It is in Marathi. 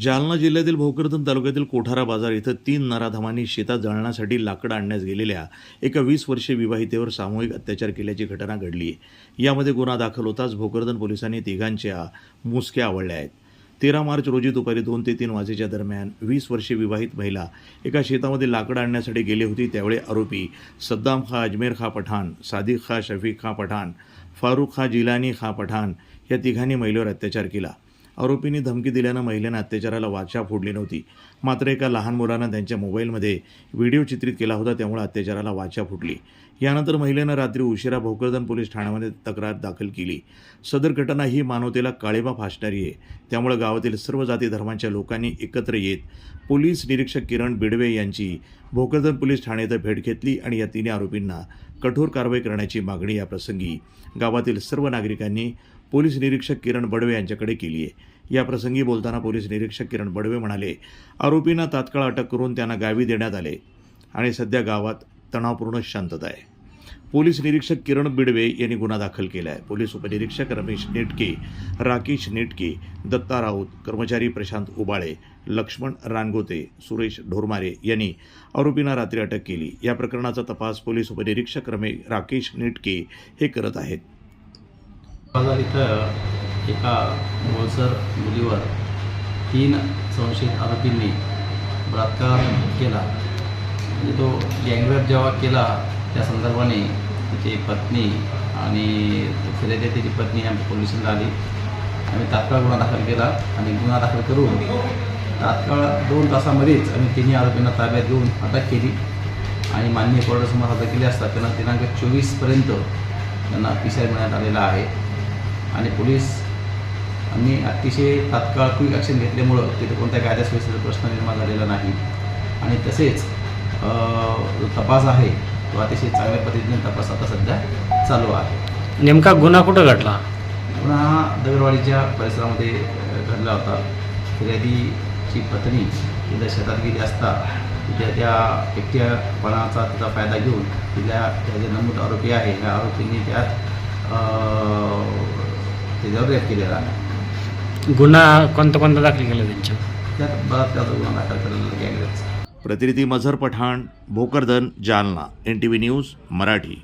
जालना जिल्ह्यातील भोकरदन तालुक्यातील कोठारा बाजार इथं तीन नराधमांनी शेतात जळण्यासाठी लाकडं आणण्यास गेलेल्या एका वीस वर्षीय विवाहितेवर सामूहिक अत्याचार केल्याची घटना घडली. आहे यामध्ये गुन्हा दाखल होताच भोकरदन पोलिसांनी तिघांच्या मुसक्या आवळल्या आहेत. तेरा मार्च रोजी दुपारी दोन ते तीन वाजेच्या दरम्यान वीस वर्षीय विवाहित महिला एका शेतामध्ये लाकडं आणण्यासाठी गेली होती. त्यावेळी आरोपी सद्दाम खा अजमेर खा पठाण सादिक खा शफीक खा पठाण फारुख खा जिलानी खा पठाण या तिघांनी महिलेवर अत्याचार केला. आरोपींनी धमकी दिल्यानं महिलेनं अत्याचाराला वाचा फोडली नव्हती. मात्र एका लहान मुलानं त्यांच्या मोबाईलमध्ये व्हिडिओ चित्रित केला होता त्यामुळे अत्याचाराला वाचा फुटली. यानंतर महिलेनं रात्री उशिरा भोकरदन पोलीस ठाण्यामध्ये तक्रार दाखल केली. सदर घटना ही मानवतेला काळेबा फासणारी आहे. त्यामुळे गावातील सर्व जाती धर्मांच्या लोकांनी एकत्र येत पोलीस निरीक्षक किरण बिडवे यांची भोकरदन पोलीस ठाणे इथं भेट घेतली आणि या तिन्ही आरोपींना कठोर कारवाई करण्याची मागणी याप्रसंगी गावातील सर्व नागरिकांनी पोलीस निरीक्षक किरण बडवे यांच्याकडे केली आहे याप्रसंगी बोलताना पोलीस निरीक्षक किरण बडवे म्हणाले आरोपींना तात्काळ अटक करून त्यांना गावी देण्यात आले आणि सध्या गावात तणावपूर्ण शांतता आहे. पोलीस निरीक्षक किरण बिडवे यांनी गुन्हा दाखल केला आहे पोलीस उपनिरीक्षक रमेश नेटके राकेश नेटके दत्ता राऊत कर्मचारी प्रशांत उबाळे लक्ष्मण रानगोते सुरेश ढोरमारे यांनी आरोपींना रात्री अटक केली. या प्रकरणाचा तपास पोलीस उपनिरीक्षक रमे राकेश नेटके हे करत आहेत. बाजार इथं एका गोळसर मुलीवर तीन संशयित आरोपींनी बलात्कार केला. म्हणजे तो गँगरेप जेव्हा केला त्या संदर्भाने तिची पत्नी आणि फिर्यादी तिची पत्नी आमच्या पोलिसांना आली. आम्ही तात्काळ गुन्हा दाखल केला आणि गुन्हा दाखल करून तात्काळ दोन तासामध्येच आम्ही तिन्ही आरोपींना ताब्यात घेऊन अटक केली. आणि मान्य कोर्टासमोर हजर केले असता त्यांना दिनांक चोवीसपर्यंत त्यांना पी सी मिळण्यात आलेला आहे. आणि पोलीस आम्ही अतिशय तात्काळ क्विक ॲक्शन घेतल्यामुळं तिथे कोणत्या कायदा सुव्यवस्थेचा प्रश्न निर्माण झालेला नाही. आणि तसेच जो तपास आहे तो अतिशय चांगल्या पद्धतीने तपास आता सध्या चालू आहे. नेमका गुन्हा कुठं घडला? पुन्हा दगडवाडीच्या परिसरामध्ये घडला होता. फिर्यादीची पत्नी तिथं शेतात गेली असता तिथे त्या एकट्यापणाचा तिचा फायदा घेऊन तिला त्या जे नमूद आरोपी आहे. या आरोपींनी त्यात त्याच्यावर रेप केलेला आहे गुन्हा कोणता कोणता दाखल केला त्यांच्या? त्यात बलात्काराचा गुन्हा दाखल केलेला गँगरेपचा प्रतिनिधी Mazhar Pathan Bhokardan Jalna N T V news Marathi.